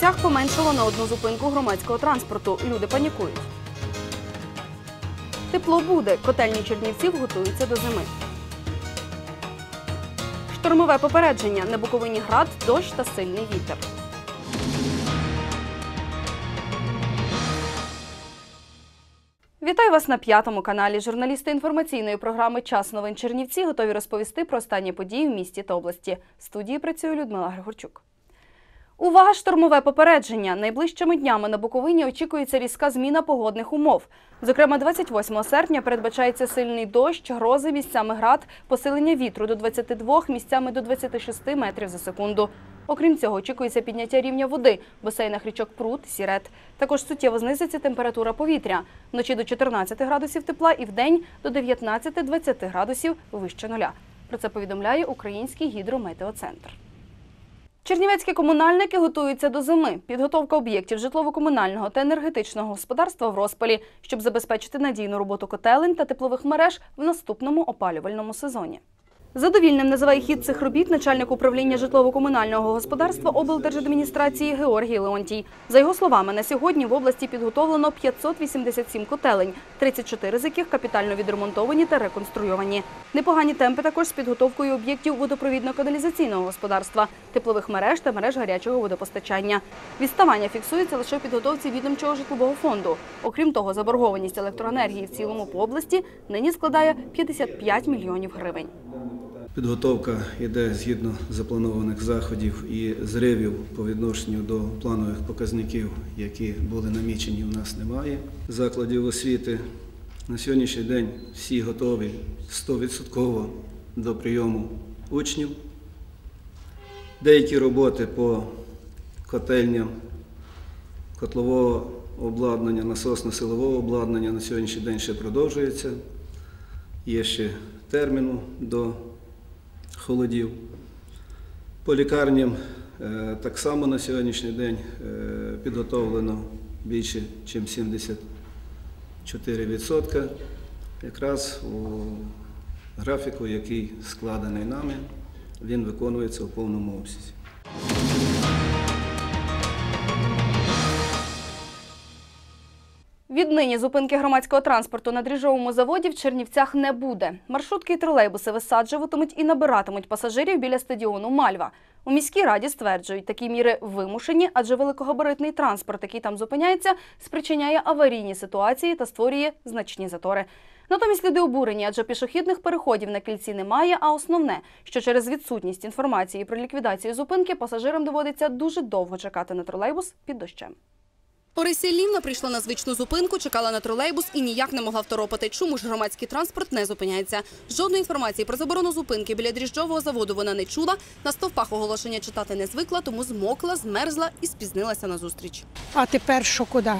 Чернівцях поменшало на одну зупинку громадського транспорту. Люди панікують. Тепло буде. Котельні Чернівців готуються до зими. Штормове попередження. На Буковині град, дощ та сильний вітер. Вітаю вас на п'ятому каналі. Журналісти інформаційної програми Час новин Чернівці готові розповісти про останні події в місті та області. В студії працює Людмила Григорчук. Увага! Штормове попередження. Найближчими днями на Буковині очікується різка зміна погодних умов. Зокрема, 28 серпня передбачається сильний дощ, грози місцями град, посилення вітру до 22, місцями до 26 метрів за секунду. Окрім цього, очікується підняття рівня води в басейнах річок Прут, Сірет. Також суттєво знизиться температура повітря. Вночі до 14 градусів тепла і вдень до 19-20 градусів вище нуля. Про це повідомляє Український гідрометеоцентр. Чернівецькі комунальники готуються до зими. Підготовка об'єктів житлово-комунального та енергетичного господарства в розпалі, щоб забезпечити надійну роботу котелень та теплових мереж в наступному опалювальному сезоні. Задовільним називає хід цих робіт начальник управління житлово-комунального господарства облдержадміністрації Георгій Леонтій. За його словами, на сьогодні в області підготовлено 587 котелень, 34 з яких капітально відремонтовані та реконструйовані. Непогані темпи також з підготовкою об'єктів водопровідно-каналізаційного господарства, теплових мереж та мереж гарячого водопостачання. Відставання фіксується лише у підготовці відомчого житлового фонду. Окрім того, заборгованість електроенергії в цілому по області нині складає 55 мільйонів гривень. Підготовка йде згідно запланованих заходів і зривів по відношенню до планових показників, які були намічені, у нас немає. Закладів освіти на сьогоднішній день всі готові 100% до прийому учнів. Деякі роботи по котельням, котлового обладнання, насосно-силового обладнання на сьогоднішній день ще продовжуються. Є ще терміну до холодів. По лікарням е, так само на сьогоднішній день е, підготовлено більше, ніж 74%. Якраз у графіку, який складений нами, він виконується у повному обсязі. Віднині зупинки громадського транспорту на дріжджовому заводі в Чернівцях не буде. Маршрутки і тролейбуси висаджуватимуть і набиратимуть пасажирів біля стадіону Мальва. У міській раді стверджують, такі міри вимушені, адже великогабаритний транспорт, який там зупиняється, спричиняє аварійні ситуації та створює значні затори. Натомість люди обурені, адже пішохідних переходів на кільці немає. А основне, що через відсутність інформації про ліквідацію зупинки пасажирам доводиться дуже довго чекати на тролейбус під дощем. Орися Лівна прийшла на звичну зупинку, чекала на тролейбус і ніяк не могла второпати. Чому ж громадський транспорт не зупиняється? Жодної інформації про заборону зупинки біля дріжджового заводу вона не чула. На стовпах оголошення читати не звикла, тому змокла, змерзла і спізнилася на зустріч. А тепер що куди?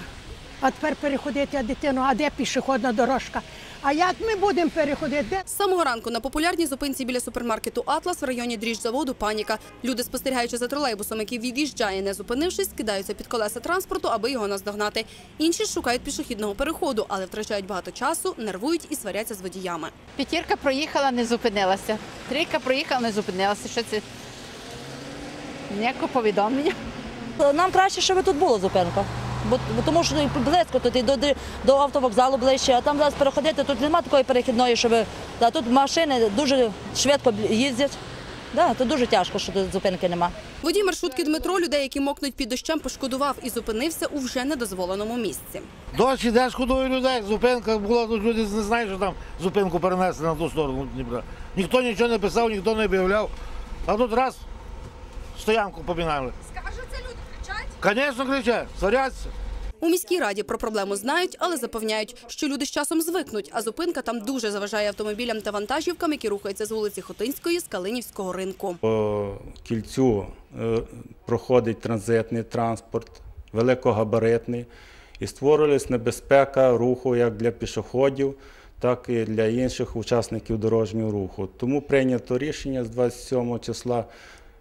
А тепер переходити а дитину, а де пішохідна дорожка? А як ми будемо переходити? З самого ранку на популярній зупинці біля супермаркету Атлас в районі дріжджаводу паніка. Люди, спостерігаючи за тролейбусом, який від'їжджає, не зупинившись, кидаються під колеса транспорту, аби його наздогнати. Інші шукають пішохідного переходу, але втрачають багато часу, нервують і сваряться з водіями. П'ятірка проїхала, не зупинилася. Трійка проїхала, не зупинилася. Що це? Ніякого повідомлення. Нам краще, щоб тут була зупинка. Бо, бо тому що близько тут і до, до автовокзалу ближче, а там зараз переходити, тут немає такої перехідної, щоб да, тут машини дуже швидко їздять. Да, тут дуже тяжко, що тут зупинки нема. Водій маршрутки Дмитро людей, які мокнуть під дощем, пошкодував і зупинився у вже недозволеному місці. Дощ іде, шкодую людей. Зупинка була, тут люди не знають, що там зупинку перенесли на ту сторону Дніпра. Ніхто нічого не писав, ніхто не об'являв. А тут раз стоянку помінали. Звісно, кричать, сваряться. У міській раді про проблему знають, але запевняють, що люди з часом звикнуть, а зупинка там дуже заважає автомобілям та вантажівкам, які рухаються з вулиці Хотинської з Калинівського ринку. По кільцю е, проходить транзитний транспорт, великогабаритний, і створювалась небезпека руху як для пішоходів, так і для інших учасників дорожнього руху. Тому прийнято рішення з 27 числа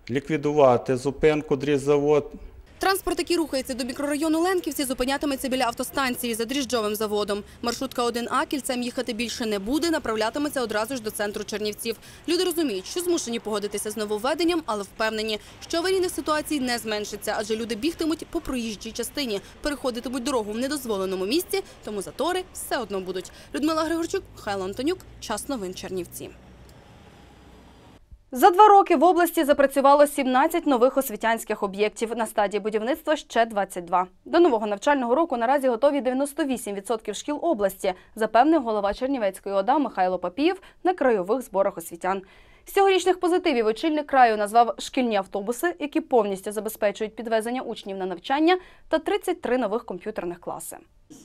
ліквідувати зупинку дріззавод. Транспорт, який рухається до мікрорайону Ленківці, зупинятиметься біля автостанції за дріжджовим заводом. Маршрутка 1А кільцем їхати більше не буде, направлятиметься одразу ж до центру Чернівців. Люди розуміють, що змушені погодитися з нововведенням, але впевнені, що аварійних ситуацій не зменшиться, адже люди бігтимуть по проїжджій частині, переходитимуть дорогу в недозволеному місці, тому затори все одно будуть. Людмила Григорчук, Михайло Антонюк. Час новин Чернівці. За два роки в області запрацювало 17 нових освітянських об'єктів. На стадії будівництва ще 22. До нового навчального року наразі готові 98% шкіл області, запевнив голова Чернівецької ОДА Михайло Папієв на краєвих зборах освітян. З цьогорічних позитивів очільник краю назвав шкільні автобуси, які повністю забезпечують підвезення учнів на навчання, та 33 нових комп'ютерних класи.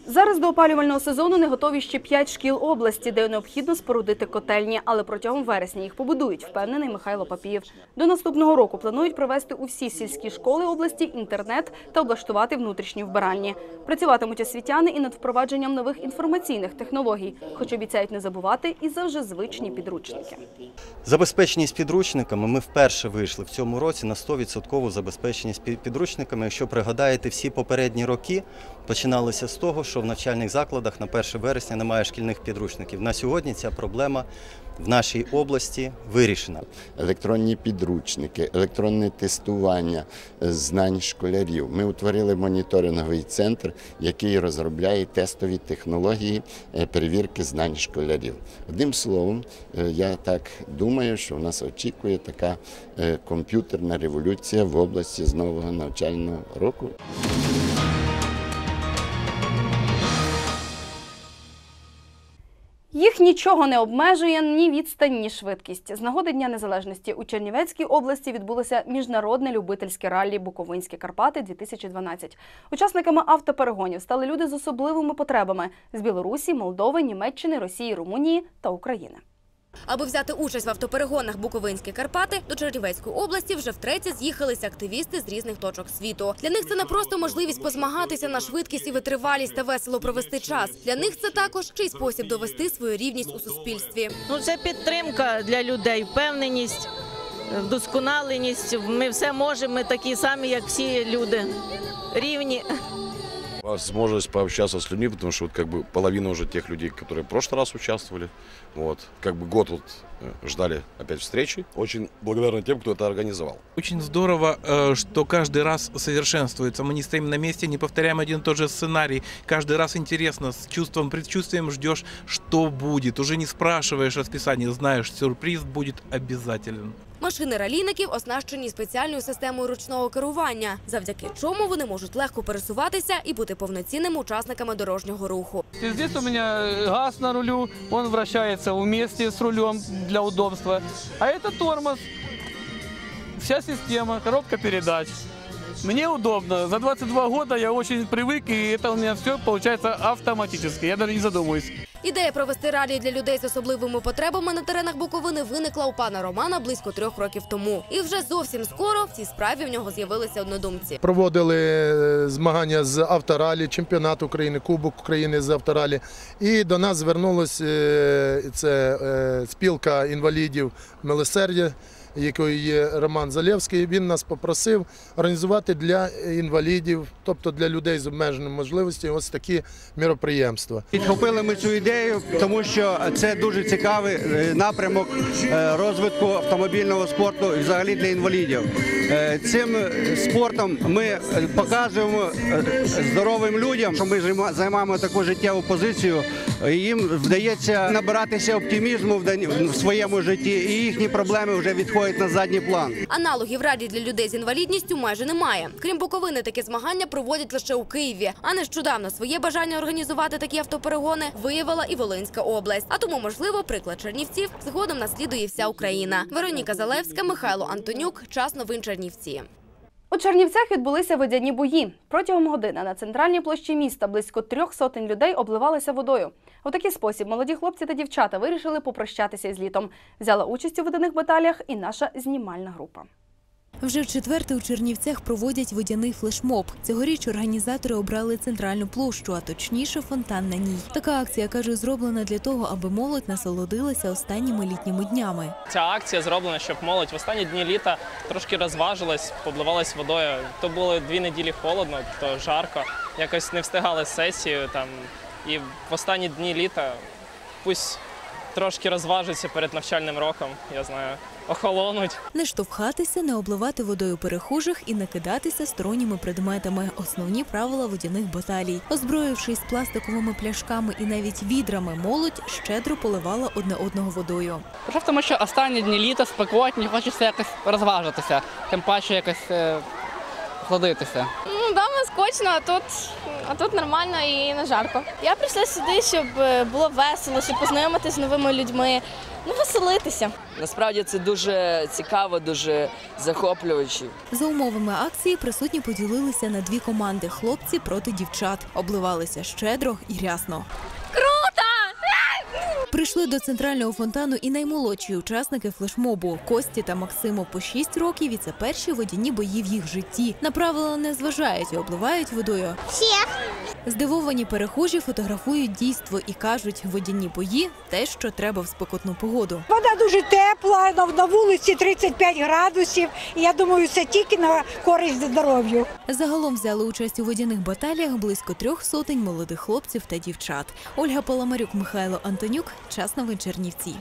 Зараз до опалювального сезону не готові ще 5 шкіл області, де необхідно спорудити котельні, але протягом вересня їх побудують, впевнений Михайло Папієв. До наступного року планують провести у всі сільські школи області інтернет та облаштувати внутрішні вбиральні. Працюватимуть освітяни і над впровадженням нових інформаційних технологій, хоч обіцяють не забувати і за вже звичні підручники. Забезпеченість підручниками ми вперше вийшли в цьому році на 100% забезпеченість пі- підручниками. Якщо пригадаєте, всі попередні роки починалися з того, що в навчальних закладах на 1 вересня немає шкільних підручників. На сьогодні ця проблема в нашій області вирішена. електронні підручники, електронне тестування знань школярів. Ми утворили моніторинговий центр, який розробляє тестові технології е, перевірки знань школярів. Одним словом, е, я так думаю, що в нас очікує така е, комп'ютерна революція в області з нового навчального року. Нічого не обмежує ні відстань, ні швидкість. З нагоди Дня Незалежності у Чернівецькій області відбулося міжнародне любительське раллі Буковинські Карпати 2012. Учасниками автоперегонів стали люди з особливими потребами з Білорусі, Молдови, Німеччини, Росії, Румунії та України. Аби взяти участь в автоперегонах Буковинські Карпати, до Чернівецької області вже втретє з'їхалися активісти з різних точок світу. Для них це не просто можливість позмагатися на швидкість і витривалість та весело провести час. Для них це також ще й спосіб довести свою рівність у суспільстві. Ну, це підтримка для людей, впевненість, вдосконаленість. Ми все можемо, ми такі самі, як всі люди. Рівні. Возможность пообщаться с людьми, потому что вот как бы половина уже тех людей, которые в прошлый раз участвовали, вот, как бы год вот э, ждали опять встречи. Очень благодарны тем, кто это организовал. Очень здорово, э, что каждый раз совершенствуется. Мы не стоим на месте, не повторяем один и тот же сценарий. Каждый раз интересно, с чувством, предчувствием ждешь, что будет. Уже не спрашиваешь расписание, знаешь, сюрприз будет обязателен. Машини ралійників оснащені спеціальною системою ручного керування, завдяки чому вони можуть легко пересуватися і бути повноцінними учасниками дорожнього руху. Здесь у меня газ на рулю, он вращается вместе с рулем для удобства. А это тормоз, вся система, коробка передач. Мне удобно. За 22 года я очень привык, и это у меня все получается автоматически. Я даже не задумываюсь. Ідея провести ралі для людей з особливими потребами на теренах Буковини виникла у пана Романа близько трьох років тому. І вже зовсім скоро в цій справі в нього з'явилися однодумці. Проводили е, змагання з авторалі, чемпіонат України, Кубок України з авторалі. І до нас звернулася е, е, спілка інвалідів милосердя, якою є Роман Залєвський. Він нас попросив організувати для інвалідів, тобто для людей з обмеженими можливостями, ось такі міроприємства. Підхопили ми цю ідею, тому що це дуже цікавий е, напрямок е, розвитку автомобільного спорту і взагалі для інвалідів. Е, Цим спортом ми показуємо здоровим людям, що ми займаємо таку життєву позицію. Їм вдається набиратися оптимізму в своєму житті, і їхні проблеми вже відходять на задній план. Аналогів ралі для людей з інвалідністю майже немає. Крім Буковини, такі змагання проводять лише у Києві. А нещодавно своє бажання організувати такі автоперегони виявила і Волинська область. А тому, можливо, приклад Чернівців згодом наслідує вся Україна. Вероніка Залевська, Михайло Антонюк. Час новин Чернівці. У Чернівцях відбулися водяні бої. Протягом години на центральній площі міста близько трьох сотень людей обливалися водою. У такий спосіб молоді хлопці та дівчата вирішили попрощатися із літом. Взяла участь у водяних баталіях і наша знімальна група. Вже в четверте у Чернівцях проводять водяний флешмоб. Цьогоріч організатори обрали центральну площу, а точніше фонтан на ній. Така акція каже, зроблена для того, аби молодь насолодилася останніми літніми днями. Ця акція зроблена, щоб молодь в останні дні літа трошки розважилась, побливалась водою. То було дві неділі холодно, то жарко. Якось не встигали з сесією там. І в останні дні літа пусть трошки розважаться перед навчальним роком, я знаю, охолонуть. Не штовхатися, не обливати водою перехожих і не кидатися сторонніми предметами. Основні правила водяних баталій. Озброївшись пластиковими пляшками і навіть відрами, молодь щедро поливала одне одного водою. Причому тому, що останні дні літа спекотні, хочеться якось розважитися, тим паче якось е, охладитися. Скучно, а тут, а тут нормально і не жарко. Я прийшла сюди, щоб е, було весело, щоб познайомитися з новими людьми, ну, веселитися. Насправді це дуже цікаво, дуже захоплююче. За умовами акції присутні поділилися на дві команди хлопці проти дівчат. Обливалися щедро і рясно. Прийшли до центрального фонтану і наймолодші учасники флешмобу Кості та Максиму по 6 років. І це перші водяні бої в їх житті. На правила не зважають і обливають водою. Всіх. Здивовані перехожі фотографують дійство і кажуть, водяні бої те, що треба в спекотну погоду. Вода дуже тепла, на- вулиці 35 градусів. І я думаю, це тільки на користь здоров'ю. Загалом взяли участь у водяних баталіях близько трьох сотень молодих хлопців та дівчат. Ольга Паламарюк, Михайло Антонюк. Час новин Чернівці.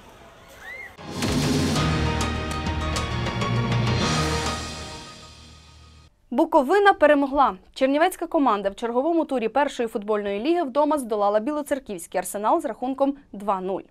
Буковина перемогла. Чернівецька команда в черговому турі першої футбольної ліги вдома здолала білоцерківський арсенал з рахунком 2-0.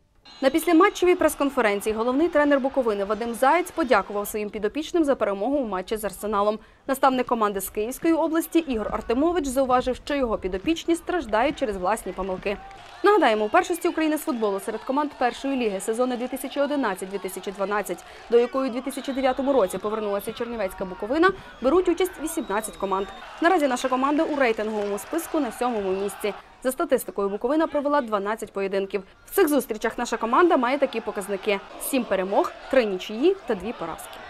На післяматчевій прес-конференції головний тренер Буковини Вадим Заєць подякував своїм підопічним за перемогу у матчі з Арсеналом. Наставник команди з Київської області Ігор Артемович зауважив, що його підопічні страждають через власні помилки. Нагадаємо, у першості України з футболу серед команд першої ліги сезону 2011-2012, до якої у 2009 році повернулася Чернівецька Буковина, беруть участь 18 команд. Наразі наша команда у рейтинговому списку на сьомому місці. За статистикою, Буковина провела 12 поєдинків. В цих зустрічах наша команда має такі показники: 7 перемог, 3 нічиї та 2 поразки.